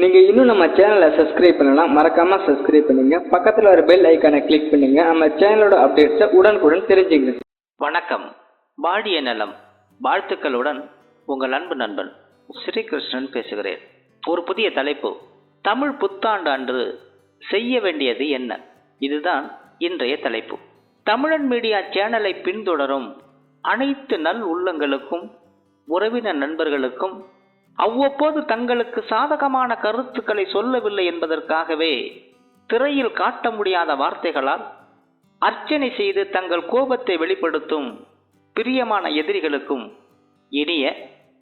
நீங்கள் இன்னும் நம்ம சேனலை சப்ஸ்கிரைப் பண்ணலாம் மறக்காம சப்ஸ்கிரைப் பண்ணுங்க. பக்கத்தில் வர பெல் ஐக்கானை கிளிக் பண்ணுங்க. நம்ம சேனலோட அப்டேட்ஸை உடனுக்குடன் தெரிஞ்சுங்க வணக்கம். வாடிய நலம். வாழ்த்துக்களுடன் உங்கள் அன்பு நண்பன் ஸ்ரீகிருஷ்ணன் பேசுகிறேன். ஒரு புதிய தலைப்பு. தமிழ் புத்தாண்டு அன்று செய்ய வேண்டியது என்ன? இதுதான் இன்றைய தலைப்பு. தமிழன் மீடியா சேனலை பின்தொடரும் அனைத்து நல் உள்ளங்களுக்கும் உறவினர் நண்பர்களுக்கும் அவ்வப்போது தங்களுக்கு சாதகமான கருத்துக்களை சொல்லவில்லை என்பதற்காகவே திரையில் காட்ட முடியாத வார்த்தைகளால் அர்ச்சனை செய்து தங்கள் கோபத்தை வெளிப்படுத்தும் பிரியமான எதிரிகளுக்கும் இனிய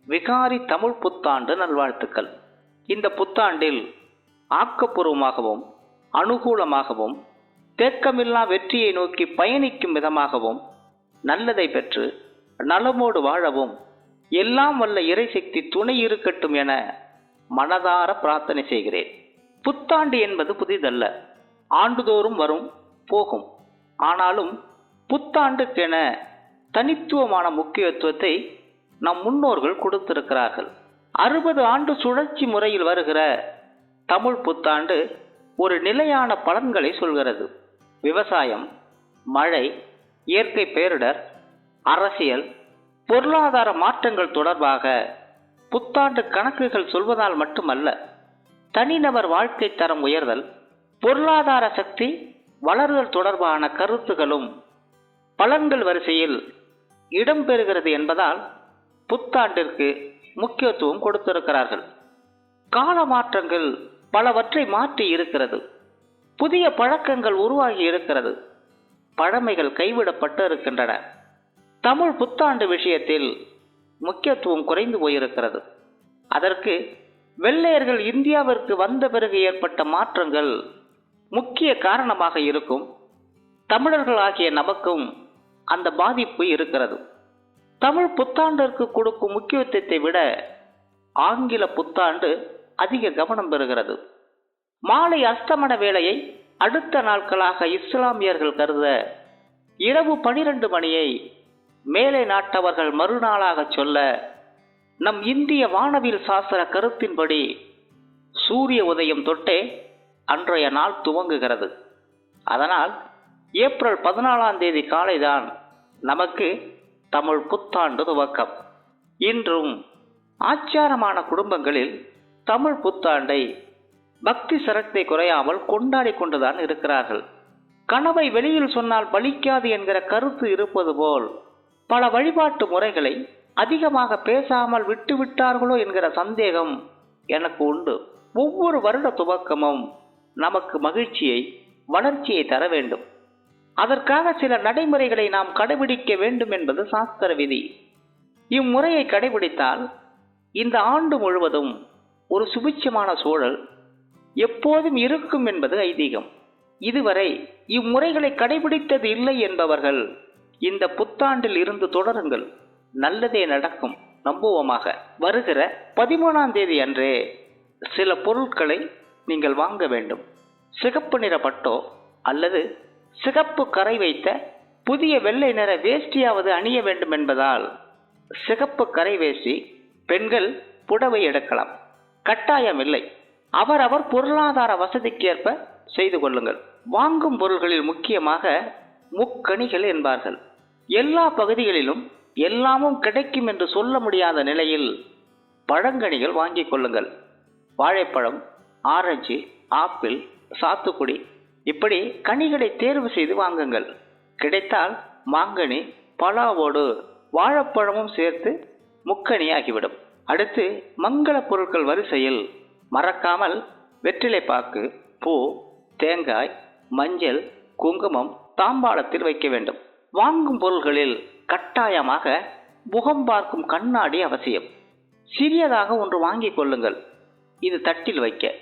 விகாரி தமிழ் புத்தாண்டு நல்வாழ்த்துக்கள். இந்த புத்தாண்டில் ஆக்கப்பூர்வமாகவும் அனுகூலமாகவும் தேக்கமில்லா வெற்றியை நோக்கி பயணிக்கும் விதமாகவும் நல்லதை பெற்று நலமோடு வாழவும் எல்லாம் வல்ல இறைசக்தி துணை இருக்கட்டும் என மனதார பிரார்த்தனை செய்கிறேன். புத்தாண்டு என்பது புதிதல்ல. ஆண்டுதோறும் வரும் போகும். ஆனாலும் புத்தாண்டுக்கென தனித்துவமான முக்கியத்துவத்தை நம் முன்னோர்கள் கொடுத்திருக்கிறார்கள். அறுபது ஆண்டு சுழற்சி முறையில் வருகிற தமிழ் புத்தாண்டு ஒரு நிலையான பலன்களை சொல்கிறது. விவசாயம் மழை இயற்கை பேரிடர் அரசியல் பொருளாதார மாற்றங்கள் தொடர்பாக புத்தாண்டு கணக்குகள் சொல்வதால் மட்டுமல்ல தனிநபர் வாழ்க்கை தரம் உயர்தல் பொருளாதார சக்தி வளர்தல் தொடர்பான கருத்துகளும் பலன்கள் வரிசையில் இடம்பெறுகிறது என்பதால் புத்தாண்டிற்கு முக்கியத்துவம் கொடுத்திருக்கிறார்கள். கால மாற்றங்கள் பலவற்றை மாற்றி இருக்கிறது. புதிய பழக்கங்கள் உருவாகி இருக்கிறது. பழமைகள் கைவிடப்பட்டு இருக்கின்றன. தமிழ் புத்தாண்டு விஷயத்தில் முக்கியத்துவம் குறைந்து போயிருக்கிறது. அதற்கு வெள்ளையர்கள் இந்தியாவிற்கு வந்த பிறகு ஏற்பட்ட மாற்றங்கள் முக்கிய காரணமாக இருக்கும். தமிழர்கள் ஆகிய நமக்கும் அந்த பாதிப்பு இருக்கிறது. தமிழ் புத்தாண்டிற்கு கொடுக்கும் முக்கியத்துவத்தை விட ஆங்கில புத்தாண்டு அதிக கவனம் பெறுகிறது. மாலை அஸ்தமன வேளையை அடுத்த நாட்களாக இஸ்லாமியர்கள் கருத இரவு பனிரெண்டு மணியை மேலை நாட்டவர்கள் மறுநாளாக சொல்ல நம் இந்திய வானவியல் சாஸ்திர கருத்தின்படி சூரிய உதயம் தொட்டே அன்றைய நாள் துவங்குகிறது. அதனால் ஏப்ரல் பதினாலாம் தேதி காலைதான் நமக்கு தமிழ் புத்தாண்டு துவக்கம். இன்றும் ஆச்சாரமான குடும்பங்களில் தமிழ் புத்தாண்டை பக்தி சரத்தை குறையாமல் கொண்டாடி கொண்டுதான் இருக்கிறார்கள். கனவை வெளியில் சொன்னால் பலிக்காது என்கிற கருத்து இருப்பது போல் பல வழிபாட்டு முறைகளை அதிகமாக பேசாமல் விட்டுவிட்டார்களோ என்கிற சந்தேகம் எனக்கு உண்டு. ஒவ்வொரு வருட துவக்கமும் நமக்கு மகிழ்ச்சியை வளர்ச்சியை தர வேண்டும். அதற்காக சில நடைமுறைகளை நாம் கடைபிடிக்க வேண்டும் என்பது சாஸ்திர விதி. இம்முறையை கடைபிடித்தால் இந்த ஆண்டு முழுவதும் ஒரு சுபிட்சமான சூழல் எப்போதும் இருக்கும் என்பது ஐதீகம். இதுவரை இம்முறைகளை கடைபிடித்தது இல்லை என்பவர்கள் இந்த புத்தாண்டில் இருந்து தொடருங்கள். நல்லதே நடக்கும். நம்புவோமாக. வருகிற பதிமூணாம் தேதி அன்றே சில பொருட்களை நீங்கள் வாங்க வேண்டும். சிகப்பு நிற பட்டோ அல்லது சிகப்பு கரை வைத்த புதிய வெள்ளை நிற வேஷ்டியாவது அணிய வேண்டும் என்பதால் சிகப்பு கரை வேஷ்டி பெண்கள் புடவை எடுக்கலாம். கட்டாயம் இல்லை. அவரவர் பொருளாதார வசதிக்கேற்ப செய்து கொள்ளுங்கள். வாங்கும் பொருள்களில் முக்கியமாக முக்கணிகள் என்பார்கள். எல்லா பகுதிகளிலும் எல்லாமும் கிடைக்கும் என்று சொல்ல முடியாத நிலையில் பழங்கனிகள் வாங்கிக் கொள்ளுங்கள். வாழைப்பழம் ஆரஞ்சு ஆப்பிள் சாத்துக்குடி இப்படி கனிகளை தேர்வு செய்து வாங்குங்கள். கிடைத்தால் மாங்கனி பலாவோடு வாழைப்பழமும் சேர்த்து முக்கணி ஆகிவிடும் அடுத்து மங்கள பொருட்கள் வரிசையில் மறக்காமல் வெற்றிலைப்பாக்கு பூ தேங்காய் மஞ்சள் குங்குமம் தாம்பாளத்தில் வைக்க வேண்டும். வாங்கும் பொருள்களில் கட்டாயமாக முகம் பார்க்கும் கண்ணாடி அவசியம். சிறியதாக ஒன்று வாங்கிக் கொள்ளுங்கள். இது தட்டில் வைக்க.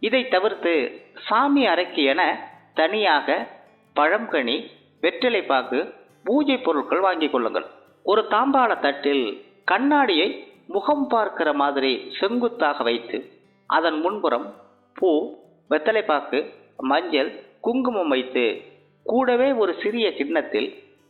இதை தவிர்த்து சாமி அறைக்கு என தனியாக பழம்கனி வெற்றிலைப்பாக்கு பூஜை பொருட்கள் வாங்கிக் கொள்ளுங்கள். ஒரு தாம்பாள தட்டில் கண்ணாடியை முகம் பார்க்கிற மாதிரி செங்குத்தாக வைத்து அதன் முன்புறம் பூ வெத்தலைப்பாக்கு மஞ்சள் குங்குமம் வைத்து கூடவே ஒரு சிறிய கிண்ணத்தில்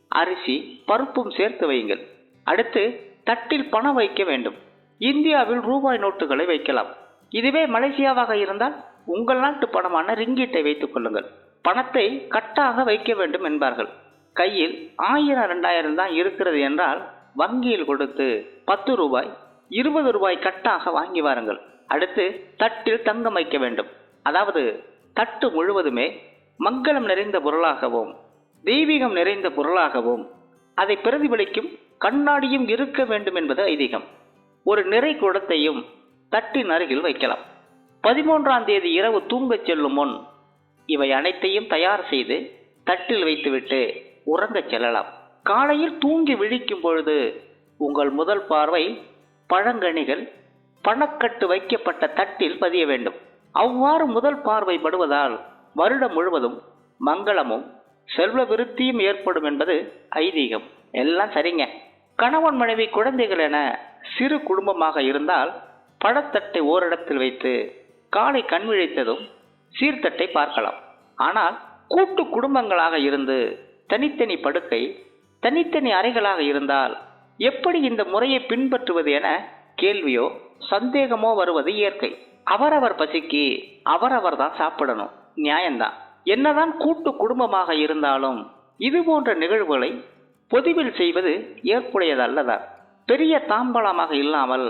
அரிசி பருப்பும் சேர்த்து வையுங்கள். அடுத்து தட்டில் பணம் வைக்க வேண்டும். இந்தியாவில் ரூபாய் நோட்டுகளை வைக்கலாம். இதுவே மலேசியாவாக இருந்தால் உங்கள் நாட்டு பணமான ரிங்கிட்டை வைத்துக் கொள்ளுங்கள். பணத்தை கட்டாக வைக்க வேண்டும் என்பார்கள். கையில் ஆயிரம் ரெண்டாயிரம் தான் இருக்கிறது என்றால் வங்கியில் கொடுத்து பத்து ரூபாய் இருபது ரூபாய் கட்டாக வாங்கி வாருங்கள். அடுத்து தட்டில் தங்கம் வைக்க வேண்டும். அதாவது தட்டு முழுவதுமே மங்களம் நிறைந்த பொருளாகவும் தெய்வீகம் நிறைந்த பொருளாகவும் அதை பிரதிபலிக்கும் கண்ணாடியும் இருக்க வேண்டும் என்பது ஐதீகம். ஒரு நிறை குடத்தையும் தட்டின் அருகில் வைக்கலாம். பதிமூன்றாம் தேதி இரவு தூங்கச் செல்லும் முன் இவை அனைத்தையும் தயார் செய்து தட்டில் வைத்துவிட்டு உறங்கச் செல்லலாம். காலையில் தூங்கி விழிக்கும் பொழுது உங்கள் முதல் பார்வை பழங்கனிகள் பணக்கட்டு வைக்கப்பட்ட தட்டில் பதிய வேண்டும். அவ்வாறு முதல் பார்வை படுவதால் வருடம் முழுவதும் மங்களமும் செல்வ விருத்தியும் ஏற்படும் என்பது ஐதீகம். எல்லாம் சரிங்க. கணவன் மனைவி குழந்தைகள் என சிறு குடும்பமாக இருந்தால் பழத்தட்டை ஓரிடத்தில் வைத்து காலை கண் விழித்ததும் சீர்தட்டை பார்க்கலாம். ஆனால் கூட்டு குடும்பங்களாக இருந்து தனித்தனி படுக்கை தனித்தனி அறைகளாக இருந்தால் எப்படி இந்த முறையை பின்பற்றுவது என கேள்வியோ சந்தேகமோ வருவது இயற்கை. அவரவர் பசிக்கு அவரவர் தான் சாப்பிடணும். நியாயம்தான் என்னதான் கூட்டு குடும்பமாக இருந்தாலும் இது போன்ற நிகழ்வுகளை பொதுவில் செய்வது ஏற்புடையதல்லதா பெரிய தாம்பலமாக இல்லாமல்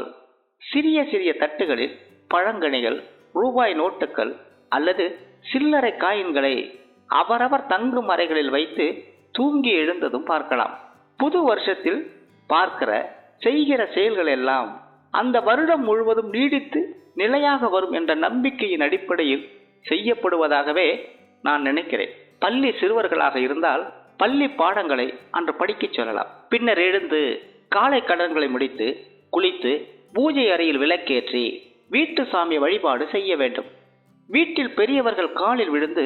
சிறிய சிறிய தட்டுகளில் பழங்கனிகள் ரூபாய் நோட்டுகள் அல்லது சில்லறை காயின்களை அவரவர் தங்கும் அறைகளில் வைத்து தூங்கி எழுந்ததும் பார்க்கலாம். புது வருஷத்தில் பார்க்கிற செய்கிற செயல்கள் எல்லாம் அந்த வருடம் முழுவதும் நீடித்து நிலையாக வரும் என்ற நம்பிக்கையின் அடிப்படையில் செய்யப்படுவதாகவே நான் நினைக்கிறேன். பள்ளி சிறுவர்களாக இருந்தால் பள்ளி பாடங்களை அன்று படிக்கச் சொல்லலாம். பின்னர் எழுந்து காலை கடன்களை முடித்து குளித்து பூஜை அறையில் விளக்கேற்றி வீட்டு சாமி வழிபாடு செய்ய வேண்டும். வீட்டில் பெரியவர்கள் காலில் விழுந்து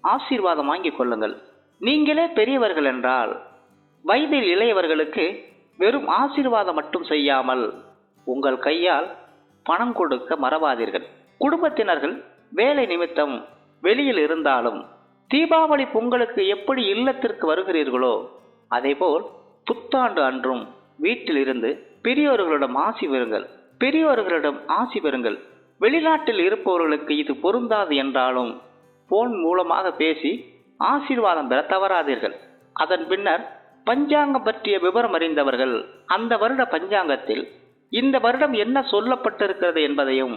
ஆசீர்வாதம் வாங்கிக் கொள்ளுங்கள். நீங்களே பெரியவர்கள் என்றால் வயதில் இளையவர்களுக்கு வெறும் ஆசீர்வாதம் மட்டும் செய்யாமல் உங்கள் கையால் பணம் கொடுக்க மறவாதீர்கள். குடும்பத்தினர்கள் வேலை நிமித்தம் வெளியில் இருந்தாலும் தீபாவளி பொங்கலுக்கு எப்படி இல்லத்திற்கு வருகிறீர்களோ அதேபோல் புத்தாண்டு அன்றும் வீட்டில் இருந்து பெரியோர்களிடம் ஆசி பெறுங்கள். பெரியோர்களிடம் ஆசி பெறுங்கள். வெளிநாட்டில் இருப்பவர்களுக்கு இது பொருந்தாது என்றாலும் போன் மூலமாக பேசி ஆசீர்வாதம் பெற தவறாதீர்கள். அதன் பின்னர் பஞ்சாங்கம் பற்றிய விவரம் அறிந்தவர்கள் அந்த வருட பஞ்சாங்கத்தில் இந்த வருடம் என்ன சொல்லப்பட்டிருக்கிறது என்பதையும்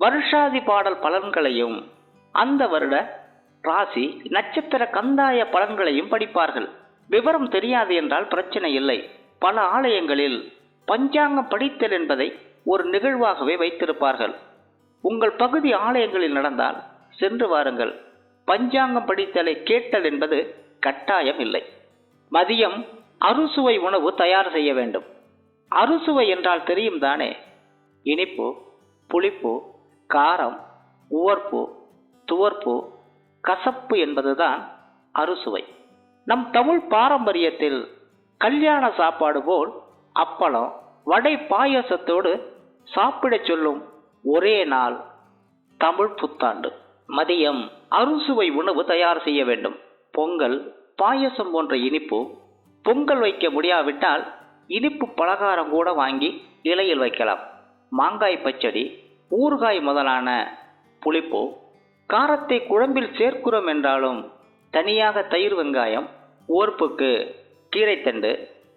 வருஷாதி பாடல் பலன்களையும் அந்த வருட ராசி நட்சத்திர கந்தாய பலன்களையும் படிப்பார்கள். விவரம் தெரியாது என்றால் பிரச்சனை இல்லை. பல ஆலயங்களில் பஞ்சாங்கம் படித்தல் என்பதை ஒரு நிகழ்வாகவே வைத்திருப்பார்கள். உங்கள் பகுதி ஆலயங்களில் நடந்தால் சென்று வாருங்கள். பஞ்சாங்கம் படித்தலை கேட்டல் என்பது கட்டாயம் இல்லை. மதியம் அறுசுவை உணவு தயார் செய்ய வேண்டும். அறுசுவை என்றால் தெரியும் தானே? இனிப்பு புளிப்பு காரம் உவர்ப்பு துவர்ப்பு கசப்பு என்பதுதான் அறுசுவை. நம் தமிழ் பாரம்பரியத்தில் கல்யாண சாப்பாடு போல் அப்பளம் வடை பாயசத்தோடு சாப்பிடச் சொல்லும் ஒரே நாள் தமிழ் புத்தாண்டு. மதியம் அறுசுவை உணவு தயார் செய்ய வேண்டும். பொங்கல் பாயசம் போன்ற இனிப்பு பொங்கல் வைக்க முடியாவிட்டால் இனிப்பு பலகாரம் கூட வாங்கி இலையில் வைக்கலாம். மாங்காய் பச்சடி ஊறுகாய் முதலான புளிப்பு காரத்தை குழம்பில் சேர்க்கிறோம் என்றாலும் தனியாக தயிர் வெங்காயம் ஓர்ப்புக்கு கீரைத்தண்டு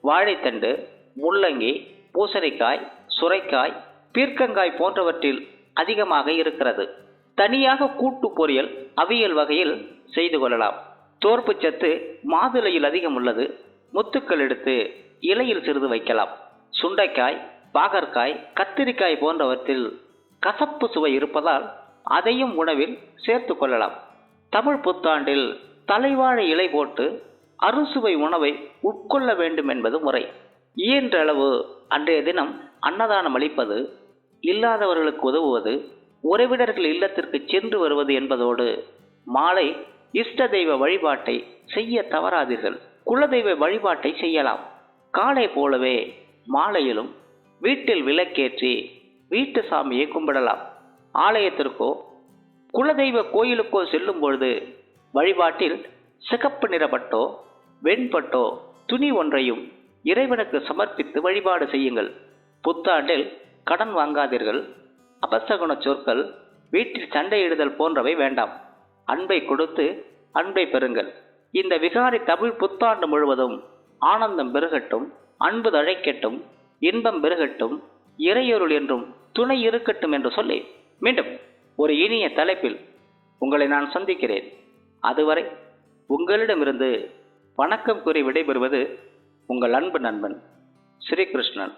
வாழைத்தண்டு முள்ளங்கி பூசணிக்காய் சுரைக்காய் பீர்க்கங்காய் போன்றவற்றில் அதிகமாக இருக்கிறது. தனியாக கூட்டு பொரியல் அவியல் வகையில் செய்து கொள்ளலாம். தோற்பு சத்து மாதுளையில் அதிகம் உள்ளது. முத்துக்கள் எடுத்து இலையில் சிறிது வைக்கலாம். சுண்டைக்காய் பாகற்காய் கத்திரிக்காய் போன்றவற்றில் கசப்பு சுவை இருப்பதால் அதையும் உணவில் சேர்த்து கொள்ளலாம். தமிழ் புத்தாண்டில் தலைவாழை இலை போட்டு அறுசுவை உணவை உட்கொள்ள வேண்டும் என்பது முறை. இயன்றளவு அன்றைய தினம் அன்னதானம் அளிப்பது இல்லாதவர்களுக்கு உதவுவது உறவினர்கள் இல்லத்திற்கு சென்று வருவது என்பதோடு மாலை இஷ்ட தெய்வ வழிபாட்டை செய்ய தவறாதீர்கள். குலதெய்வ வழிபாட்டை செய்யலாம். காலை போலவே மாலையிலும் வீட்டில் விளக்கேற்றி வீட்டு சாமியை கும்பிடலாம் ஆலயத்திற்கோ குலதெய்வ கோயிலுக்கோ செல்லும் பொழுது வழிபாட்டில் சிகப்பு நிறப்பட்டோ வெண்பட்டோ துணி ஒன்றையும் இறைவனுக்கு சமர்ப்பித்து வழிபாடு செய்யுங்கள். புத்தாண்டில் கடன் வாங்காதீர்கள். அபசகுண சொற்கள் வீட்டில் சண்டையிடுதல் போன்றவை வேண்டாம். அன்பை கொடுத்து அன்பை பெறுங்கள். இந்த விகாரி தமிழ் புத்தாண்டு முழுவதும் ஆனந்தம் பெருகட்டும் அன்பு தழைக்கட்டும் இன்பம் பெருகட்டும். இறையொருள் என்றும் துணை இருக்கட்டும் என்று சொல்லி மீண்டும் ஒரு இனிய தலைப்பில் உங்களை நான் சந்திக்கிறேன். அதுவரை உங்களிடமிருந்து வணக்கம் கூறி விடைபெறுவது உங்கள் அன்பு நண்பன் ஸ்ரீகிருஷ்ணன்